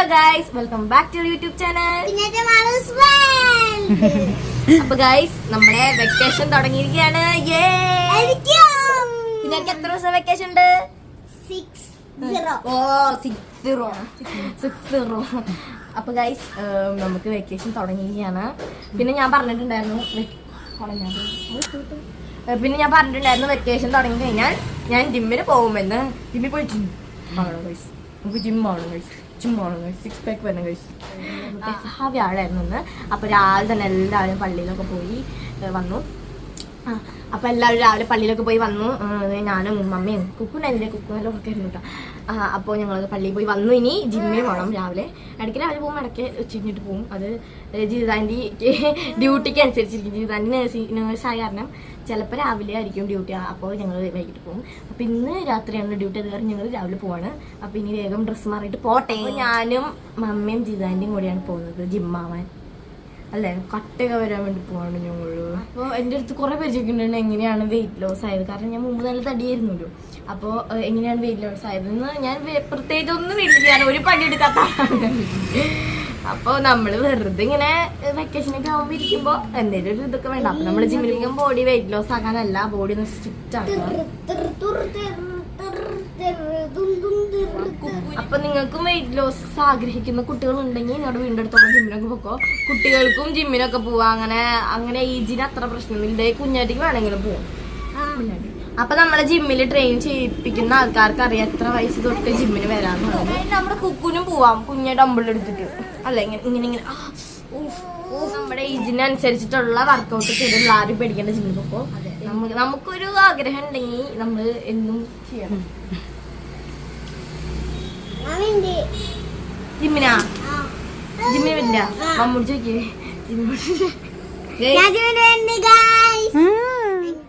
Hello guys welcome back to YouTube channel. അപ്പൊ guys നമ്മുടെ vacation തുടങ്ങിയിരിക്കുകയാണ്. നിങ്ങൾക്ക് എത്ര ദിവസം വെക്കേഷൻ ഉണ്ട്. Oh six zero six zero അപ്പൊ ഗൈസ് നമുക്ക് വെക്കേഷൻ തുടങ്ങിയിരിക്കുകയാണ്. പിന്നെ ഞാൻ പറഞ്ഞിട്ടുണ്ടായിരുന്നു പിന്നെ ഞാൻ പറഞ്ഞിട്ടുണ്ടായിരുന്നു വെക്കേഷൻ തുടങ്ങി കഴിഞ്ഞാൽ ഞാൻ ജിമ്മിന് പോകുമെന്ന്. ജിമ്മിൽ പോയി ജിം ആണോ ഗൈസ് നമുക്ക് ജിം ആണോ ഗൈസ് ആണോ ഗൈസ് സിക്സ് പാക്ക് വരണം കഴിച്ചു ആ വ്യാഴായിരുന്നു ഒന്ന് അപ്പൊ രാവിലെ തന്നെ എല്ലാവരും പള്ളിയിലൊക്കെ പോയി വന്നു. അപ്പോൾ അപ്പൊ എല്ലാവരും രാവിലെ പള്ളിയിലൊക്കെ പോയി വന്നു. ഞാനും മമ്മിയും കുക്കുനെ കുക്കുനെല്ലാം ഉറക്കായിരുന്നു കേട്ടോ. അപ്പോൾ ഞങ്ങൾ പള്ളിയിൽ പോയി വന്നു. ഇനി ജിമ്മിൽ പോകണം രാവിലെ. ഇടയ്ക്ക് രാവിലെ പോകുമ്പോൾ ഇടയ്ക്ക് ചെഞ്ഞിട്ട് പോകും. അത് ജീവിതാന്റെ ഡ്യൂട്ടിക്ക് അനുസരിച്ചിരിക്കും. ജീവിതാന്റെ നേഴ്സിംഗ് നേഴ്സായ കാരണം ചിലപ്പോൾ രാവിലെ ആയിരിക്കും ഡ്യൂട്ടി. അപ്പോൾ ഞങ്ങൾ വൈകിട്ട് പോകും. അപ്പോൾ ഇന്ന് രാത്രിയാണ് ഡ്യൂട്ടി. അത് കാരണം ഞങ്ങൾ രാവിലെ പോവാണ്. അപ്പോൾ ഇനി വേഗം ഡ്രസ്സ് മാറിയിട്ട് പോട്ടെ. ഞാനും മമ്മിയും ജീവിതാന്റെയും കൂടെയാണ് പോകുന്നത് ജിമ്മാവാൻ അല്ലേ? കട്ടയൊക്കെ വരാൻ വേണ്ടി പോവാണ് ഞങ്ങൾ അപ്പോൾ എന്റെ അടുത്ത് കുറേ പേര് ചോദിക്കുന്നുണ്ട് എങ്ങനെയാണ് വെയിറ്റ് ലോസ് ആയത്? കാരണം ഞാൻ മുമ്പ് നല്ല തടിയായിരുന്നല്ലോ. അപ്പോൾ എങ്ങനെയാണ് വെയിറ്റ് ലോസ് ആയതെന്ന് ഞാൻ പ്രത്യേകിച്ച് ഒന്നും വീട്ടിൽ ഒരു പണി എടുക്കാത്ത അപ്പോൾ നമ്മൾ വെറുതെ ഇങ്ങനെ വെക്കേഷനൊക്കെ ആവുമ്പോ ഇരിക്കുമ്പോൾ എന്തെങ്കിലും ഒരു ഇതൊക്കെ വേണ്ട. അപ്പോൾ നമ്മൾ ജിമ്മിലിരിക്കും ബോഡി വെയിറ്റ് ലോസ് ആക്കാനല്ല ബോഡി ഒന്ന് സ്ട്രിക്റ്റ് ആക്കണം അപ്പൊ നിങ്ങൾക്കും വെയിറ്റ് ലോസ് ആഗ്രഹിക്കുന്ന കുട്ടികൾ ഉണ്ടെങ്കിൽ നിങ്ങളുടെ വീണ്ടെടുത്തോളം ജിമ്മിനൊക്കെ പോക്കോ. കുട്ടികൾക്കും ജിമ്മിനൊക്കെ പോവാ. അങ്ങനെ അങ്ങനെ ഏജിന് അത്ര പ്രശ്നമില്ല. കുഞ്ഞാട്ടിക്ക് വേണമെങ്കിലും പോവും. അപ്പൊ നമ്മളെ ജിമ്മിൽ ട്രെയിൻ ചെയ്യിപ്പിക്കുന്ന ആൾക്കാർക്ക് അറിയാം എത്ര വയസ്സ് തൊട്ട് ജിമ്മിന് വരാന്ന് നമ്മുടെ കുക്കുനും പോവാം. കുഞ്ഞ ഡമ്പിൾ എടുത്തിട്ട്. അല്ല ഇങ്ങനെ ഇങ്ങനെ. നമ്മുടെ ഏജിനനുസരിച്ചിട്ടുള്ള വർക്കൗട്ട് ചെയ്തുള്ള ആരും പേടിക്കേണ്ട ജിമ്മിൽ പോക്കോ. നമുക്ക് നമുക്കൊരു ആഗ്രഹം ഉണ്ടെങ്കിൽ നമ്മൾ എന്നും ചെയ്യണം. ജിമ്മിനാ. ജിമ്മിന് പറ്റില്ല മമ്മൂടി ചോദിക്കേ.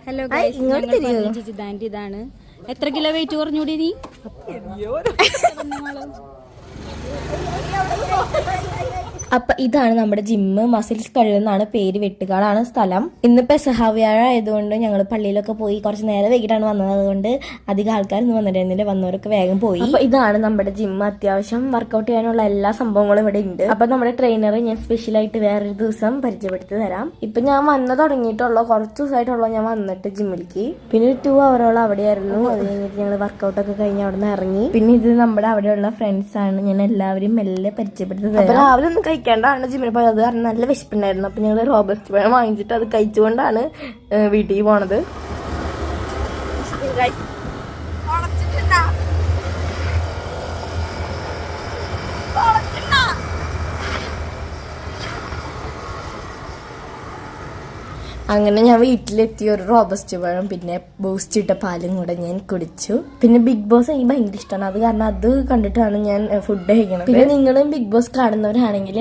ഹലോ? പറഞ്ഞ ഇതാണ്. എത്ര കിലോ വെയിറ്റ് കുറഞ്ഞൂടി നീ? അപ്പൊ ഇതാണ് നമ്മുടെ ജിമ്മ് മസിൽസ് കഴിവെന്നാണ് പേര് വെട്ടുകാടാണ് സ്ഥലം. ഇന്ന് പെസഹാവ്യാഴ ആയതുകൊണ്ട് ഞങ്ങൾ പള്ളിയിലൊക്കെ പോയി കുറച്ച് നേരം വൈകിട്ടാണ് വന്നത്. അതുകൊണ്ട് അധികം ആൾക്കാരൊന്നും വന്നിട്ടുണ്ടെങ്കിൽ വന്നവരൊക്കെ വേഗം പോയി. അപ്പൊ ഇതാണ് നമ്മുടെ ജിമ്മ് അത്യാവശ്യം വർക്കൗട്ട് ചെയ്യാനുള്ള എല്ലാ സംഭവങ്ങളും ഇവിടെ ഉണ്ട്. അപ്പൊ നമ്മുടെ ട്രെയിനറെ ഞാൻ സ്പെഷ്യൽ ആയിട്ട് വേറൊരു ദിവസം പരിചയപ്പെടുത്തി തരാം. ഇപ്പൊ ഞാൻ വന്ന് തുടങ്ങിയിട്ടുള്ള. കുറച്ച് ദിവസമായിട്ടുള്ള ഞാൻ വന്നിട്ട് ജിമ്മിലേക്ക് പിന്നെ ഒരു ടു അവറോളം അവിടെയായിരുന്നു. അത് കഴിഞ്ഞിട്ട് ഞങ്ങൾ വർക്കൗട്ട് ഒക്കെ കഴിഞ്ഞ് അവിടെ നിന്ന് ഇറങ്ങി. പിന്നെ ഇത് നമ്മുടെ അവിടെയുള്ള ഫ്രണ്ട്സ് ആണ്. ഞാൻ എല്ലാവരും മെല്ലെ പരിചയപ്പെടുത്തി തരാം. രാവിലെ ഒന്നും കഴിക്കാണ്ടാണ് ജിമ്മിൽ പോയത്. കാരണം നല്ല വിശപ്പുണ്ടായിരുന്നു. അപ്പം ഞങ്ങൾ റോബസ്റ്റ് പഴം വാങ്ങിച്ചിട്ട് അത് കഴിച്ചുകൊണ്ടാണ് വീട്ടിൽ പോണത്. അങ്ങനെ ഞാൻ വീട്ടിലെത്തി ഒരു റോബസ്റ്റ് പഴം പിന്നെ ബൂസ്റ്റ് ഇട്ട പാലും കൂടെ ഞാൻ കുടിച്ചു. പിന്നെ ബിഗ് ബോസ് എനിക്ക് ഭയങ്കര ഇഷ്ടമാണ് അത് കാരണം അത് കണ്ടിട്ടാണ് ഞാൻ ഫുഡ് കഴിക്കുന്നത് പിന്നെ നിങ്ങളും ബിഗ് ബോസ് കാണുന്നവരാണെങ്കിൽ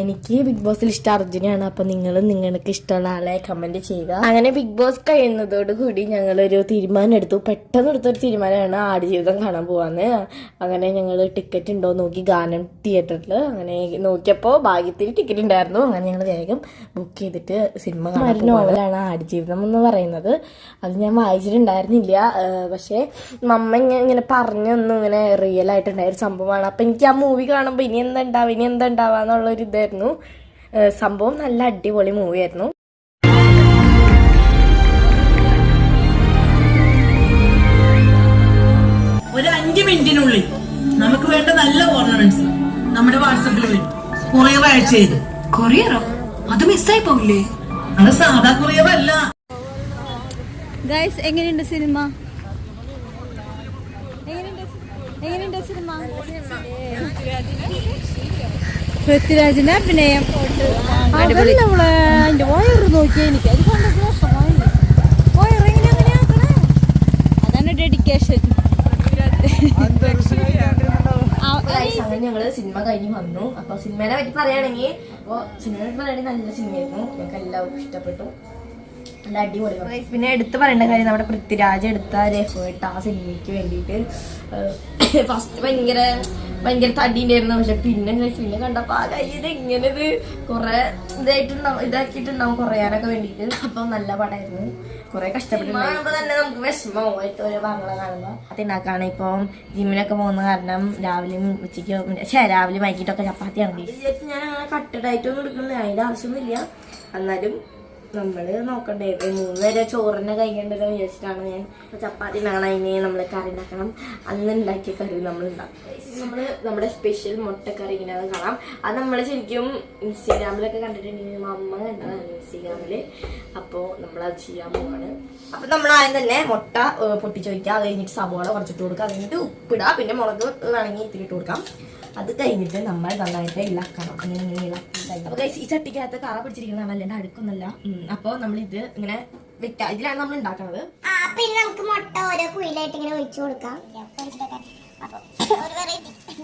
എനിക്ക് ബിഗ് ബോസിൽ ഇഷ്ടം അർജുനാണ് അപ്പൊ നിങ്ങളും നിങ്ങൾക്ക് ഇഷ്ടമുള്ള ആളെ കമന്റ് ചെയ്യുക. അങ്ങനെ ബിഗ് ബോസ് കഴിയുന്നതോടുകൂടി ഞങ്ങളൊരു തീരുമാനം എടുത്തു. പെട്ടെന്ന് എടുത്തൊരു തീരുമാനമാണ് ആടുജീവിതം കാണാൻ പോവാന്ന്. അങ്ങനെ ഞങ്ങൾ ടിക്കറ്റ് ഉണ്ടോ നോക്കി ഗാനം തിയേറ്ററിൽ അങ്ങനെ നോക്കിയപ്പോൾ ഭാഗ്യത്തിന് ടിക്കറ്റ് ഉണ്ടായിരുന്നു. അങ്ങനെ ഞങ്ങൾ വേഗം ബുക്ക് ചെയ്തിട്ട് സിനിമ കാണാൻ നോവലാണ് ആടുജീവിതം എന്ന് പറയുന്നത്. അത് ഞാൻ വായിച്ചിട്ടുണ്ടായിരുന്നില്ല. പക്ഷേ മമ്മ ഇങ്ങനെ ഇങ്ങനെ പറഞ്ഞൊന്നും ഇങ്ങനെ റിയൽ ആയിട്ടുണ്ടായ ഒരു സംഭവമാണ്. അപ്പം എനിക്ക് ആ മൂവി കാണുമ്പോൾ ഇനി എന്താ ഉണ്ടാവുക ഇനി എന്താ ഉണ്ടാവുക എന്നുള്ളൊരു ഇതായിരുന്നു. സംഭവം നല്ല അടിപൊളി മൂവിയായിരുന്നു ഒരു അഞ്ച് മിനിറ്റിനുള്ളിൽ നമുക്ക് വേണ്ട നല്ല ഓർണമെന്റ്സ് നമ്മുടെ വാട്സപ്പിൽ വരും. കൊറിയർ അയച്ചു തരും. കൊറിയറോ അത് മിസ്സായി പോകില്ലേ അത് സാധാ കൊറിയർ അല്ല ഗൈസ് എങ്ങനെയുണ്ട് സിനിമ? എങ്ങനെയുണ്ട് എങ്ങനെയുണ്ട് സിനിമ? പൃഥ്വിരാജിന്റെ അഭിനയം. അതല്ല അവളെ അതിന്റെ വയറ് നോക്കിയാ എനിക്ക്. അത് വിഷമായി. വയറ് എങ്ങനെ അങ്ങനെ ആക്കണേ? അതാണ് ഡെഡിക്കേഷൻ ഞങ്ങൾ സിനിമ കഴിഞ്ഞ് വന്നു. അപ്പോൾ സിനിമേനെ പറ്റി പറയുകയാണെങ്കിൽ അപ്പോൾ സിനിമയെ പറ്റി പറയുകയാണെങ്കിൽ നല്ല സിനിമയായിരുന്നു. ഞങ്ങൾക്ക് എല്ലാവർക്കും ഇഷ്ടപ്പെട്ടു. നല്ല അടിപൊളി പിന്നെ എടുത്ത് പറയേണ്ട കാര്യം നമ്മുടെ പൃഥ്വിരാജ് എടുത്ത ഒരു എഫേർട്ട് ആ സിനിമയ്ക്ക് വേണ്ടിയിട്ട്. ഫസ്റ്റ് ഭയങ്കര ഭയങ്കര തടീണ്ടായിരുന്നു പക്ഷെ പിന്നെ പിന്നെ കണ്ടപ്പോൾ ആ കയ്യിൽ എങ്ങനെ ഇത് കുറേ ഇതായിട്ടുണ്ടാവും ഇതാക്കിയിട്ടുണ്ടാവും കുറയാനൊക്കെ വേണ്ടിയിട്ട്. അപ്പോൾ നല്ല പടമായിരുന്നു. കുറെ കഷ്ടപ്പെട്ടിട്ടുണ്ട്. തന്നെ നമുക്ക് വിഷമമായിട്ട് ഓരോ ബംഗ്ല കാണുമ്പോ. അതിനാക്കാണ് ഇപ്പം ജിമ്മിനൊക്കെ പോകുന്ന കാരണം രാവിലെയും ഉച്ചയ്ക്കും പക്ഷേ രാവിലെ വൈകിട്ടൊക്കെ ചപ്പാത്തിയാണ്. ഞാൻ അങ്ങനെ കട്ടഡായിട്ടൊന്നും എടുക്കുന്നില്ല അതിന്റെ ആവശ്യമൊന്നുമില്ല. എന്നാലും നമ്മൾ നോക്കണ്ടേ. മൂന്ന് വരെ ചോറിനെ കഴിക്കേണ്ടത് വിചാരിച്ചിട്ടാണ് ഞാൻ. ചപ്പാത്തി ഉണ്ടാക്കണം ഇനി നമ്മൾ കറി ഉണ്ടാക്കണം. അന്ന് ഉണ്ടാക്കിയ കറി നമ്മൾ ഉണ്ടാക്കും. നമ്മൾ നമ്മുടെ സ്പെഷ്യൽ മുട്ടക്കറി ഇങ്ങനെ കാണാം. അത് നമ്മൾ ശരിക്കും ഇൻസ്റ്റാഗ്രാമിലൊക്കെ കണ്ടിട്ടുണ്ടെങ്കിൽ അമ്മ കണ്ടതാണ് ഇൻസ്റ്റാഗ്രാമിൽ. അപ്പോൾ നമ്മളത് ചെയ്യാൻ പോവാണ്. അപ്പൊ നമ്മൾ ആദ്യം തന്നെ മുട്ട പൊട്ടിച്ചു വയ്ക്കുക അത് കഴിഞ്ഞിട്ട് സവോള കുറച്ചിട്ട് കൊടുക്കുക. അത് കഴിഞ്ഞിട്ട് ഉപ്പിടുക പിന്നെ മുളക് വേണമെങ്കിൽ ഇത്തിരി ഇട്ട് കൊടുക്കാം. അത് കഴിഞ്ഞിട്ട് നമ്മൾ നന്നായിട്ട് ഇളക്കണം. അങ്ങനെ ഇങ്ങനെ ഇളക്കണം അപ്പൊ ഈ ചട്ടിക്കകത്ത് കറ പിടിച്ചിരിക്കുന്നതാണ് അല്ലാണ്ട് അടുക്കൊന്നല്ല. അപ്പോൾ നമ്മൾ ഇത് ഇങ്ങനെ വെക്കാം. ഇതിലാണ് നമ്മൾ ഉണ്ടാക്കുന്നത് പിന്നെ നമുക്ക് മുട്ട ഓരോ കുയിലായിട്ട് ഇങ്ങനെ ഒഴിച്ചു കൊടുക്കാം.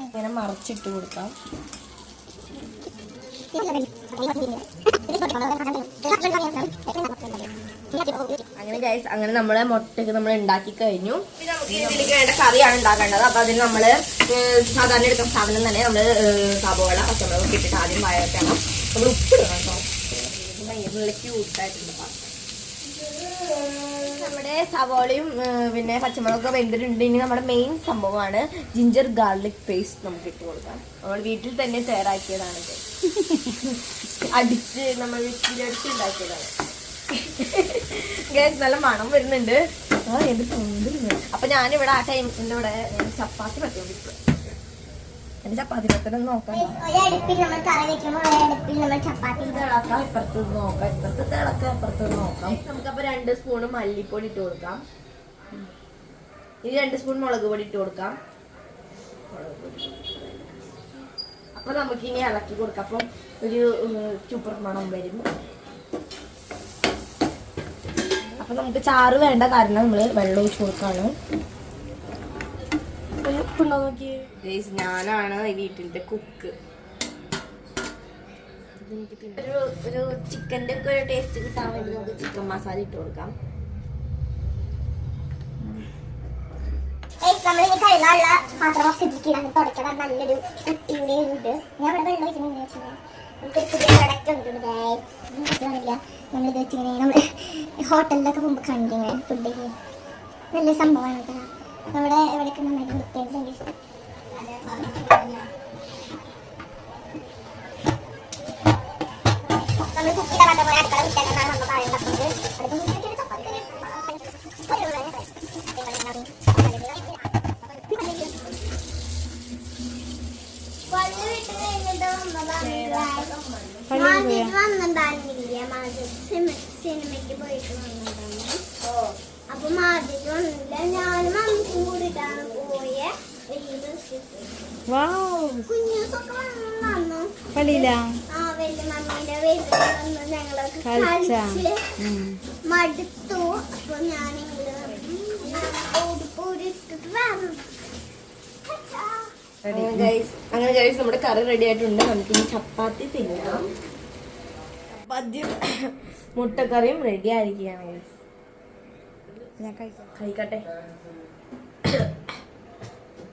ഇങ്ങനെ മറിച്ചിട്ട് കൊടുക്കാം അങ്ങനെ ഗൈസ് അങ്ങനെ നമ്മളെ മുട്ടയ്ക്ക് നമ്മൾ ഉണ്ടാക്കി കഴിഞ്ഞു. പിന്നെ നമുക്ക് ഇതിലേക്ക് വേണ്ട കറിയാണ് ഉണ്ടാക്കേണ്ടത്. അപ്പൊ അതിന് നമ്മൾ സാധാരണ എടുക്കുന്ന സാധനം തന്നെ നമ്മൾ ഏഹ്, സബോള പച്ചമുളക് ഇട്ടിട്ട് ആദ്യം വഴറ്റണം നമ്മൾ ഉപ്പ് കേട്ടോ. നല്ല ക്യൂട്ടായിട്ടുണ്ട് പാത്രം നമ്മുടെ സവോളയും പിന്നെ പിന്നെ പച്ചമുളകൊക്കെ വെന്തിട്ടുണ്ട്. ഇനി നമ്മുടെ മെയിൻ സംഭവമാണ് ജിഞ്ചർ ഗാർലിക് പേസ്റ്റ് നമുക്ക് ഇട്ട് കൊടുക്കാം. നമ്മൾ വീട്ടിൽ തന്നെ തയ്യാറാക്കിയതാണ് അടിച്ച് നമ്മൾ വീട്ടിലടിച്ച് ഉണ്ടാക്കിയതാണ്. Guys, നല്ല മണം വരുന്നുണ്ട്. ആ അപ്പൊ ഞാനിവിടെ ആ ടൈം എന്റെ ഇവിടെ ചപ്പാത്തി പറ്റും എന്റെ ചപ്പാത്തി പറ്റണം നോക്കാം. തിളക്കാം ഇപ്പുറത്ത് നോക്കാം. ഇപ്പുറത്ത് തിളക്കാം ഇപ്പുറത്ത് നോക്കാം. നമുക്കപ്പോ രണ്ട് സ്പൂണ് മല്ലിപ്പൊടി ഇട്ട് കൊടുക്കാം. ഇനി രണ്ട് സ്പൂൺ മുളക് പൊടി ഇട്ട് കൊടുക്കാം. മുളക് പൊടി. അപ്പൊ നമുക്ക് ഇനി ഇളക്കി കൊടുക്കാം. അപ്പം ഒരു ചുപ്പർ മണം വരും. അപ്പൊ നമുക്ക് ചാറ് വേണ്ട കാരണം നമ്മൾ വെള്ളം ഒഴിച്ച് കൊടുക്കാണ് ഉപ്പുണ്ടോ നോക്കിയേ ഗയ്സ്, ഞാനാണ് ഈ വീട്ടിലത്തെ കുക്ക് ഒരു ഒരു ചിക്കന്റെ ഒക്കെ ഒരു ടേസ്റ്റ് കിട്ടാൻ വേണ്ടി നമുക്ക് ചിക്കൻ മസാല ഇട്ട് കൊടുക്കാം. നമ്മൾ ഇനി കഴുകാനുള്ള പാത്രമൊക്കെ ഇരിക്കണം നല്ലൊരു കുട്ടിയുടെ ഉണ്ട്. ഞാൻ ഇവിടെ വെള്ളം ഒഴിക്കുന്നത് നമുക്കൊരു പുതിയ പ്രൊഡക്റ്റ് വന്നിട്ടുണ്ട് നമ്മളിത് വെച്ചിങ്ങനെ നമ്മൾ ഹോട്ടലിലൊക്കെ പോകുമ്പോൾ കണ്ടിങ്ങനെ ഫുഡ് നല്ല സംഭവമാണ് കേട്ടോ. നമ്മുടെ എവിടേക്ക് നന്നായിട്ട് ഇഷ്ടം. നമ്മൾ കുക്ക് ചെയ്താൽ പോലെ അടുക്കള വിട്ടാൽ നമ്മൾ പറയുന്നത് അതിപ്പോൾ വീട്ടിൽ ചപ്പാത്തി സിനിമയ്ക്ക് പോയിട്ട് വന്നതാണ്. അപ്പൊ മാതിരി വന്നില്ല ഞാനും മമ്മിക്കും കൂടിയിട്ടാണ് പോയ. കുഞ്ഞൂസൊക്കെ വന്നു കളിയില്ല ആ വലിയ മമ്മിയുടെ വീട്ടിൽ വന്ന്. ഞങ്ങളൊക്കെ കളിച്ചാ? മടുത്തു. അപ്പൊ ഞാൻ ഓടിപ്പോടിട്ടിട്ട് വന്നു. അങ്ങനെ ഗൈസ് നമ്മുടെ കറി റെഡി ആയിട്ടുണ്ട്. നമുക്ക് ഇനി ചപ്പാത്തി തിന്നാം. ചപ്പാത്തിയും മുട്ടക്കറിയും റെഡി ആയിരിക്കുകയാണ് ഞാൻ കഴിക്കാം. കഴിക്കട്ടെ?